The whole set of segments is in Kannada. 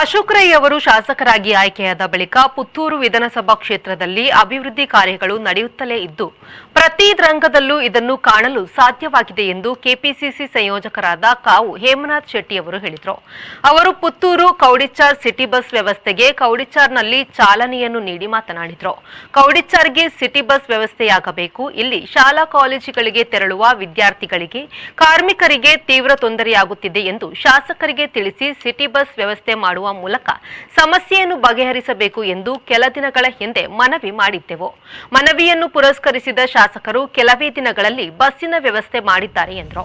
ಅಶೋಕ್ ರೈ ಅವರು ಶಾಸಕರಾಗಿ ಆಯ್ಕೆಯಾದ ಬಳಿಕ ಪುತ್ತೂರು ವಿಧಾನಸಭಾ ಕ್ಷೇತ್ರದಲ್ಲಿ ಅಭಿವೃದ್ಧಿ ಕಾರ್ಯಗಳು ನಡೆಯುತ್ತಲೇ ಇದ್ದು, ಪ್ರತಿ ರಂಗದಲ್ಲೂ ಇದನ್ನು ಕಾಣಲು ಸಾಧ್ಯವಾಗಿದೆ ಎಂದು ಕೆಪಿಸಿಸಿ ಸಂಯೋಜಕರಾದ ಕಾವು ಹೇಮನಾಥ್ ಶೆಟ್ಟಿ ಅವರು ಹೇಳಿದರು. ಅವರು ಪುತ್ತೂರು ಕೌಡಿಚಾರ್ ಸಿಟಿ ಬಸ್ ವ್ಯವಸ್ಥೆಗೆ ಕೌಡಿಚಾರ್ನಲ್ಲಿ ಚಾಲನೆಯನ್ನು ನೀಡಿ ಮಾತನಾಡಿದರು. ಕೌಡಿಚಾರ್ಗೆ ಸಿಟಿ ಬಸ್ ವ್ಯವಸ್ಥೆಯಾಗಬೇಕು. ಇಲ್ಲಿ ಶಾಲಾ ಕಾಲೇಜುಗಳಿಗೆ ತೆರಳುವ ವಿದ್ಯಾರ್ಥಿಗಳಿಗೆ, ಕಾರ್ಮಿಕರಿಗೆ ತೀವ್ರ ತೊಂದರೆಯಾಗುತ್ತಿದೆ ಎಂದು ಶಾಸಕರಿಗೆ ತಿಳಿಸಿ ಸಿಟಿ ಬಸ್ ವ್ಯವಸ್ಥೆ ಮಾಡುವ ಮೂಲಕ ಸಮಸ್ಯೆಯನ್ನು ಬಗೆಹರಿಸಬೇಕು ಎಂದು ಕೆಲ ದಿನಗಳ ಹಿಂದೆ ಮನವಿ ಮಾಡಿದ್ದೆವು. ಮನವಿಯನ್ನು ಪುರಸ್ಕರಿಸಿದ ಶಾಸಕರು ಕೆಲವೇ ದಿನಗಳಲ್ಲಿ ಬಸ್ಸಿನ ವ್ಯವಸ್ಥೆ ಮಾಡಿದ್ದಾರೆ ಎಂದರು.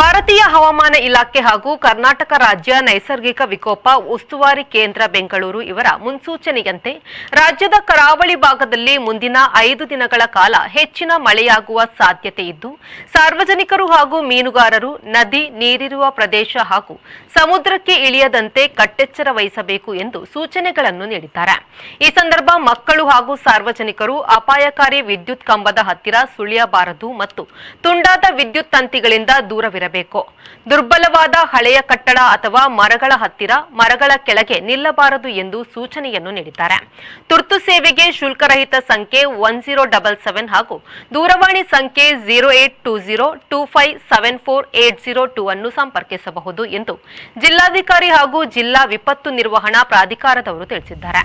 ಭಾರತೀಯ ಹವಾಮಾನ ಇಲಾಖೆ ಹಾಗೂ ಕರ್ನಾಟಕ ರಾಜ್ಯ ನೈಸರ್ಗಿಕ ವಿಕೋಪ ಉಸ್ತುವಾರಿ ಕೇಂದ್ರ ಬೆಂಗಳೂರು ಇವರ ಮುನ್ಸೂಚನೆಯಂತೆ ರಾಜ್ಯದ ಕರಾವಳಿ ಭಾಗದಲ್ಲಿ ಮುಂದಿನ ಐದು ದಿನಗಳ ಕಾಲ ಹೆಚ್ಚಿನ ಮಳೆಯಾಗುವ ಸಾಧ್ಯತೆ ಇದ್ದು, ಸಾರ್ವಜನಿಕರು ಹಾಗೂ ಮೀನುಗಾರರು, ನದಿ ನೀರಿರುವ ಪ್ರದೇಶ ಹಾಗೂ ಸಮುದ್ರಕ್ಕೆ ಇಳಿಯದಂತೆ ಕಟ್ಟೆಚ್ಚರ ವಹಿಸಬೇಕು ಎಂದು ಸೂಚನೆಗಳನ್ನು ನೀಡಿದ್ದಾರೆ. ಈ ಸಂದರ್ಭ ಮಕ್ಕಳು ಹಾಗೂ ಸಾರ್ವಜನಿಕರು ಅಪಾಯಕಾರಿ ವಿದ್ಯುತ್ ಕಂಬದ ಹತ್ತಿರ ಸುಳಿಯಬಾರದು ಮತ್ತು ತುಂಡಾದ ವಿದ್ಯುತ್ ತಂತಿಗಳಿಂದ ದೂರವಿರಬೇಕು. ದುರ್ಬಲವಾದ ಹಳೆಯ ಕಟ್ಟಡ ಅಥವಾ ಮರಗಳ ಹತ್ತಿರ ಮರಗಳ ಕೆಳಗೆ ನಿಲ್ಲಬಾರದು ಎಂದು ಸೂಚನೆಯನ್ನು ನೀಡಿದ್ದಾರೆ. ತುರ್ತು ಸೇವೆಗೆ ಶುಲ್ಕರಹಿತ ಸಂಖ್ಯೆ ಒನ್ ಜೀರೋ ಡಬಲ್ ಸೆವೆನ್ ಹಾಗೂ ದೂರವಾಣಿ ಸಂಖ್ಯೆ zero eight two zero two five seven four eight zero two ಅನ್ನು ಸಂಪರ್ಕಿಸಬಹುದು ಎಂದು ಜಿಲ್ಲಾಧಿಕಾರಿ ಹಾಗೂ ಜಿಲ್ಲಾ ವಿಪತ್ತು ನಿರ್ವಹಣಾ ಪ್ರಾಧಿಕಾರದವರು ತಿಳಿಸಿದ್ದಾರೆ.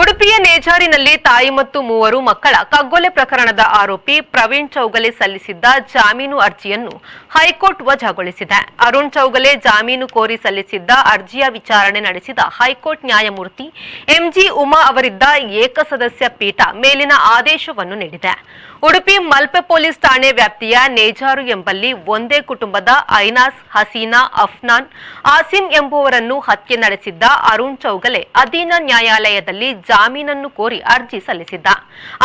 ಉಡುಪಿಯ ನೇಜಾರಿನಲ್ಲಿ ತಾಯಿ ಮತ್ತು ಮೂವರು ಮಕ್ಕಳ ಕಗ್ಗೊಲೆ ಪ್ರಕರಣದ ಆರೋಪಿ ಪ್ರವೀಣ್ ಚೌಗಲೆ ಸಲ್ಲಿಸಿದ್ದ ಜಾಮೀನು ಅರ್ಜಿಯನ್ನು ಹೈಕೋರ್ಟ್ ವಜಾಗೊಳಿಸಿದೆ. ಅರುಣ್ ಚೌಗಲೆ ಜಾಮೀನು ಕೋರಿ ಸಲ್ಲಿಸಿದ್ದ ಅರ್ಜಿಯ ವಿಚಾರಣೆ ನಡೆಸಿದ ಹೈಕೋರ್ಟ್ ನ್ಯಾಯಮೂರ್ತಿ ಎಂಜಿ ಉಮಾ ಅವರಿದ್ದ ಏಕಸದಸ್ಯ ಪೀಠ ಮೇಲಿನ ಆದೇಶವನ್ನು ನೀಡಿದೆ. ಉಡುಪಿ ಮಲ್ಪೆ ಪೊಲೀಸ್ ಠಾಣೆ ವ್ಯಾಪ್ತಿಯ ನೇಜಾರು ಎಂಬಲ್ಲಿ ಒಂದೇ ಕುಟುಂಬದ ಐನಾಸ್, ಹಸೀನಾ, ಅಫ್ನಾನ್, ಆಸಿಂ ಎಂಬುವರನ್ನು ಹತ್ಯೆ ನಡೆಸಿದ್ದ ಅರುಣ್ ಚೌಗಲೆ ಅಧೀನ ನ್ಯಾಯಾಲಯದಲ್ಲಿ ಜಾಮೀನನ್ನು ಕೋರಿ ಅರ್ಜಿ ಸಲ್ಲಿಸಿದ್ದ.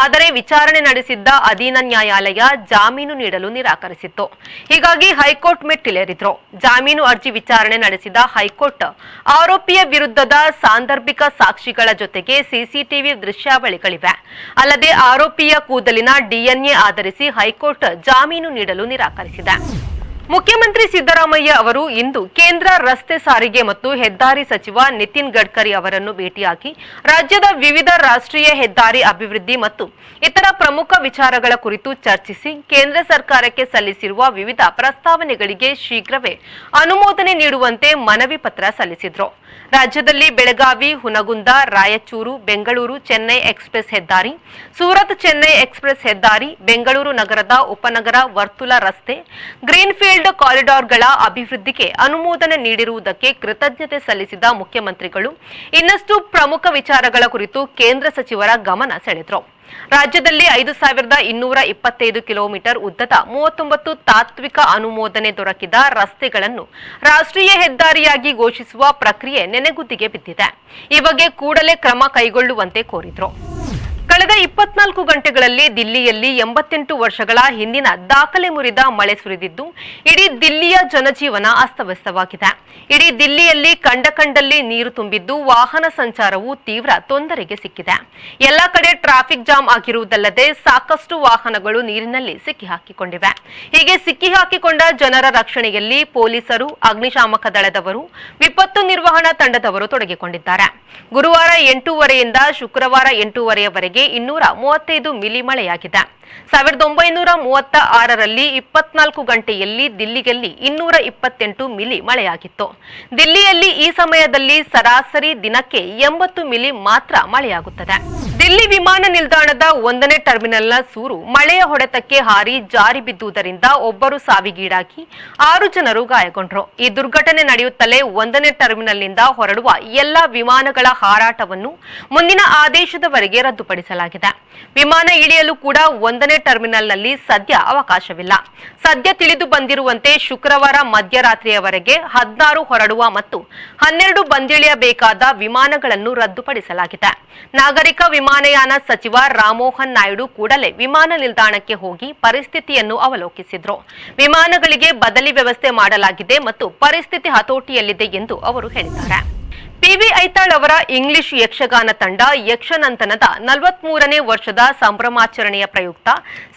ಆದರೆ ವಿಚಾರಣೆ ನಡೆಸಿದ್ದ ಅಧೀನ ನ್ಯಾಯಾಲಯ ಜಾಮೀನು ನೀಡಲು ನಿರಾಕರಿಸಿತ್ತು. ಹೀಗಾಗಿ ಹೈಕೋರ್ಟ್ ಮೆಟ್ಟಿಲೇರಿದ್ರು. ಜಾಮೀನು ಅರ್ಜಿ ವಿಚಾರಣೆ ನಡೆಸಿದ ಹೈಕೋರ್ಟ್ ಆರೋಪಿಯ ವಿರುದ್ಧದ ಸಾಂದರ್ಭಿಕ ಸಾಕ್ಷಿಗಳ ಜೊತೆಗೆ ಸಿಸಿಟಿವಿ ದೃಶ್ಯಾವಳಿಗಳಿವೆ. ಅಲ್ಲದೆ ಆರೋಪಿಯ ಕೂದಲಿನ ಡಿಎನ್ಎ ಆಧರಿಸಿ ಹೈಕೋರ್ಟ್ ಜಾಮೀನು ನೀಡಲು ನಿರಾಕರಿಸಿದೆ. ಮುಖ್ಯಮಂತ್ರಿ ಸಿದ್ದರಾಮಯ್ಯ ಅವರು ಇಂದು ಕೇಂದ್ರ ರಸ್ತೆ ಸಾರಿಗೆ ಮತ್ತು ಹೆದ್ದಾರಿ ಸಚಿವ ನಿತಿನ್ ಗಡ್ಕರಿ ಅವರನ್ನು ಭೇಟಿಯಾಗಿ ರಾಜ್ಯದ ವಿವಿಧ ರಾಷ್ಟ್ರೀಯ ಹೆದ್ದಾರಿ ಅಭಿವೃದ್ಧಿ ಮತ್ತು ಇತರ ಪ್ರಮುಖ ವಿಚಾರಗಳ ಕುರಿತು ಚರ್ಚಿಸಿ ಕೇಂದ್ರ ಸರ್ಕಾರಕ್ಕೆ ಸಲ್ಲಿಸಿರುವ ವಿವಿಧ ಪ್ರಸ್ತಾವನೆಗಳಿಗೆ ಶೀಘ್ರವೇ ಅನುಮೋದನೆ ನೀಡುವಂತೆ ಮನವಿ ಪತ್ರ ಸಲ್ಲಿಸಿದರು. ರಾಜ್ಯದಲ್ಲಿ ಬೆಳಗಾವಿ, ಹುನಗುಂದ, ರಾಯಚೂರು, ಬೆಂಗಳೂರು ಚೆನ್ನೈ ಎಕ್ಸ್ಪ್ರೆಸ್ ಹೆದ್ದಾರಿ, ಸೂರತ್ ಚೆನ್ನೈ ಎಕ್ಸ್ಪ್ರೆಸ್ ಹೆದ್ದಾರಿ, ಬೆಂಗಳೂರು ನಗರದ ಉಪನಗರ ವರ್ತುಲ ರಸ್ತೆ, ಗ್ರೀನ್ಫೀಲ್ಡ್ ಕಾರಿಡಾರ್ಗಳ ಅಭಿವೃದ್ಧಿಗೆ ಅನುಮೋದನೆ ನೀಡಿರುವುದಕ್ಕೆ ಕೃತಜ್ಞತೆ ಸಲ್ಲಿಸಿದ ಮುಖ್ಯಮಂತ್ರಿಗಳು, ಇನ್ನಷ್ಟು ಪ್ರಮುಖ ವಿಚಾರಗಳ ಕುರಿತು ಕೇಂದ್ರ ಸಚಿವರ ಗಮನ ಸೆಳೆದರು. ರಾಜ್ಯದಲ್ಲಿ ಐದು ಸಾವಿರದ ಇನ್ನೂರ ಇಪ್ಪತ್ತೈದು ಕಿಲೋಮೀಟರ್ ಉದ್ದದ ಮೂವತ್ತೊಂಬತ್ತು ತಾತ್ವಿಕ ಅನುಮೋದನೆ ದೊರಕಿದ ರಸ್ತೆಗಳನ್ನು ರಾಷ್ಟ್ರೀಯ ಹೆದ್ದಾರಿಯಾಗಿ ಘೋಷಿಸುವ ಪ್ರಕ್ರಿಯೆ ನೆನೆಗುದ್ದಿಗೆ ಬಿದ್ದಿದೆ. ಈ ಬಗ್ಗೆ ಕೂಡಲೇ ಕ್ರಮ ಕೈಗೊಳ್ಳುವಂತೆ ಕೋರಿದ್ರು. ಕಳೆದ ಇಪ್ಪತ್ನಾಲ್ಕು ಗಂಟೆಗಳಲ್ಲಿ ದಿಲ್ಲಿಯಲ್ಲಿ ಎಂಬತ್ತೆಂಟು ವರ್ಷಗಳ ಹಿಂದಿನ ದಾಖಲೆ ಮುರಿದ ಮಳೆ ಸುರಿದಿದ್ದು, ಇಡೀ ದಿಲ್ಲಿಯ ಜನಜೀವನ ಅಸ್ತವ್ಯಸ್ತವಾಗಿದೆ. ಇಡೀ ದಿಲ್ಲಿಯಲ್ಲಿ ಕಂಡ ಕಂಡಲ್ಲಿ ನೀರು ತುಂಬಿದ್ದು, ವಾಹನ ಸಂಚಾರವು ತೀವ್ರ ತೊಂದರೆಗೆ ಸಿಕ್ಕಿದೆ. ಎಲ್ಲ ಕಡೆ ಟ್ರಾಫಿಕ್ ಜಾಮ್ ಆಗಿರುವುದಲ್ಲದೆ ಸಾಕಷ್ಟು ವಾಹನಗಳು ನೀರಿನಲ್ಲಿ ಸಿಕ್ಕಿಹಾಕಿಕೊಂಡಿವೆ. ಹೀಗೆ ಸಿಕ್ಕಿಹಾಕಿಕೊಂಡ ಜನರ ರಕ್ಷಣೆಯಲ್ಲಿ ಪೊಲೀಸರು, ಅಗ್ನಿಶಾಮಕ ದಳದವರು, ವಿಪತ್ತು ನಿರ್ವಹಣಾ ತಂಡದವರು ತೊಡಗಿಕೊಂಡಿದ್ದಾರೆ. ಗುರುವಾರ ಎಂಟೂವರೆಯಿಂದ ಶುಕ್ರವಾರ ಎಂಟೂವರೆಯವರೆಗೆ ಇನ್ನೂರ ಮೂವತ್ತೈದು ಮಿಲಿ ಮಳೆಯಾಗಿದೆ. ಸಾವಿರದ ಒಂಬೈನೂರ ಮೂವತ್ತ ಆರರಲ್ಲಿ ಇಪ್ಪತ್ನಾಲ್ಕು ಗಂಟೆಯಲ್ಲಿ ದಿಲ್ಲಿಯಲ್ಲಿ ಇನ್ನೂರ ಇಪ್ಪತ್ತೆಂಟು ಮಿಲಿ ಮಳೆಯಾಗಿತ್ತು. ದಿಲ್ಲಿಯಲ್ಲಿ ಈ ಸಮಯದಲ್ಲಿ ಸರಾಸರಿ ದಿನಕ್ಕೆ ಎಂಬತ್ತು ಮಿಲಿ ಮಾತ್ರ ಮಳೆಯಾಗುತ್ತದೆ. ದಿಲ್ಲಿ ವಿಮಾನ ನಿಲ್ದಾಣದ ಒಂದನೇ ಟರ್ಮಿನಲ್ನ ಸೂರು ಮಳೆಯ ಹೊಡೆತಕ್ಕೆ ಹಾರಿ ಜಾರಿ ಬಿದ್ದುದರಿಂದ ಒಬ್ಬರು ಸಾವಿಗೀಡಾಗಿ ಆರು ಜನರು ಗಾಯಗೊಂಡರು. ಈ ದುರ್ಘಟನೆ ನಡೆಯುತ್ತಲೇ ಒಂದನೇ ಟರ್ಮಿನಲ್ನಿಂದ ಹೊರಡುವ ಎಲ್ಲ ವಿಮಾನಗಳ ಹಾರಾಟವನ್ನು ಮುಂದಿನ ಆದೇಶದವರೆಗೆ ರದ್ದುಪಡಿಸಲಾಗಿದೆ. ವಿಮಾನ ಇಳಿಯಲು ಕೂಡ ಒಂದನೇ ಟರ್ಮಿನಲ್ನಲ್ಲಿ ಸದ್ಯ ಅವಕಾಶವಿಲ್ಲ. ಸದ್ಯ ತಿಳಿದು ಬಂದಿರುವಂತೆ ಶುಕ್ರವಾರ ಮಧ್ಯರಾತ್ರಿಯವರೆಗೆ ಹದಿನಾರು ಹೊರಡುವ ಮತ್ತು ಹನ್ನೆರಡು ಬಂದಿಳಿಯಬೇಕಾದ ವಿಮಾನಗಳನ್ನು ರದ್ದುಪಡಿಸಲಾಗಿದೆ. ನಾಗರಿಕ ವಿಮಾನಯಾನ ಸಚಿವ ರಾಮಮೋಹನ್ ನಾಯ್ಡು ಕೂಡಲೇ ವಿಮಾನ ನಿಲ್ದಾಣಕ್ಕೆ ಹೋಗಿ ಪರಿಸ್ಥಿತಿಯನ್ನು ಅವಲೋಕಿಸಿದ್ರು. ವಿಮಾನಗಳಿಗೆ ಬದಲಿ ವ್ಯವಸ್ಥೆ ಮಾಡಲಾಗಿದೆ ಮತ್ತು ಪರಿಸ್ಥಿತಿ ಹತೋಟಿಯಲ್ಲಿದೆ ಎಂದು ಅವರು ಹೇಳಿದ್ದಾರೆ. ಪಿವಿ ಐತಾಳ್ ಅವರ ಇಂಗ್ಲಿಷ್ ಯಕ್ಷಗಾನ ತಂಡ ಯಕ್ಷನಂತನದ ನಲವತ್ಮೂರನೇ ವರ್ಷದ ಸಂಭ್ರಮಾಚರಣೆಯ ಪ್ರಯುಕ್ತ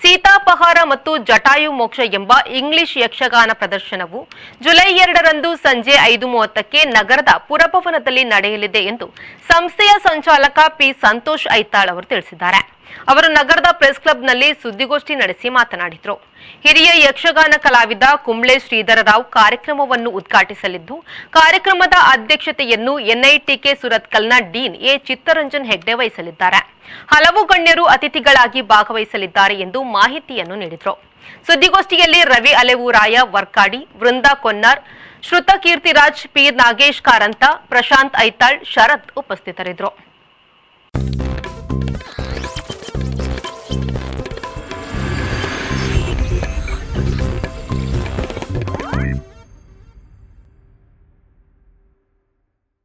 ಸೀತಾಪಹಾರ ಮತ್ತು ಜಟಾಯು ಮೋಕ್ಷ ಎಂಬ ಇಂಗ್ಲಿಷ್ ಯಕ್ಷಗಾನ ಪ್ರದರ್ಶನವು ಜುಲೈ ಎರಡರಂದು ಸಂಜೆ ಐದು ಮೂವತ್ತಕ್ಕೆ ನಗರದ ಪುರಭವನದಲ್ಲಿ ನಡೆಯಲಿದೆ ಎಂದು ಸಂಸ್ಥೆಯ ಸಂಚಾಲಕ ಪಿ ಸಂತೋಷ್ ಐತಾಳ್ ಅವರು ತಿಳಿಸಿದ್ದಾರೆ. ಅವರು ನಗರದ ಪ್ರೆಸ್ ಕ್ಲಬ್ನಲ್ಲಿ ಸುದ್ದಿಗೋಷ್ಠಿ ನಡೆಸಿ ಮಾತನಾಡಿದರು. ಹಿರಿಯ ಯಕ್ಷಗಾನ ಕಲಾವಿದ ಕುಂಬ್ಳೆ ಶ್ರೀಧರ ರಾವ್ ಕಾರ್ಯಕ್ರಮವನ್ನು ಉದ್ಘಾಟಿಸಲಿದ್ದು, ಕಾರ್ಯಕ್ರಮದ ಅಧ್ಯಕ್ಷತೆಯನ್ನು ಎನ್ಐಟಿಕೆ ಸುರತ್ಕಲ್ನ ಡೀನ್ ಎ. ಚಿತ್ತರಂಜನ್ ಹೆಗ್ಡೆ ವಹಿಸಲಿದ್ದಾರೆ. ಹಲವು ಗಣ್ಯರು ಅತಿಥಿಗಳಾಗಿ ಭಾಗವಹಿಸಲಿದ್ದಾರೆ ಎಂದು ಮಾಹಿತಿಯನ್ನು ನೀಡಿದರು. ಸುದ್ದಿಗೋಷ್ಠಿಯಲ್ಲಿ ರವಿ ಅಲೆವೂರಾಯ ವರ್ಕಾಡಿ, ವೃಂದಾ ಕೊನ್ನಾರ್, ಶ್ರುತ ಕೀರ್ತಿರಾಜ್, ಪಿ. ನಾಗೇಶ್ ಕಾರಂತ, ಪ್ರಶಾಂತ್ ಐತಾಳ್, ಶರತ್ ಉಪಸ್ಥಿತರಿದ್ದರು.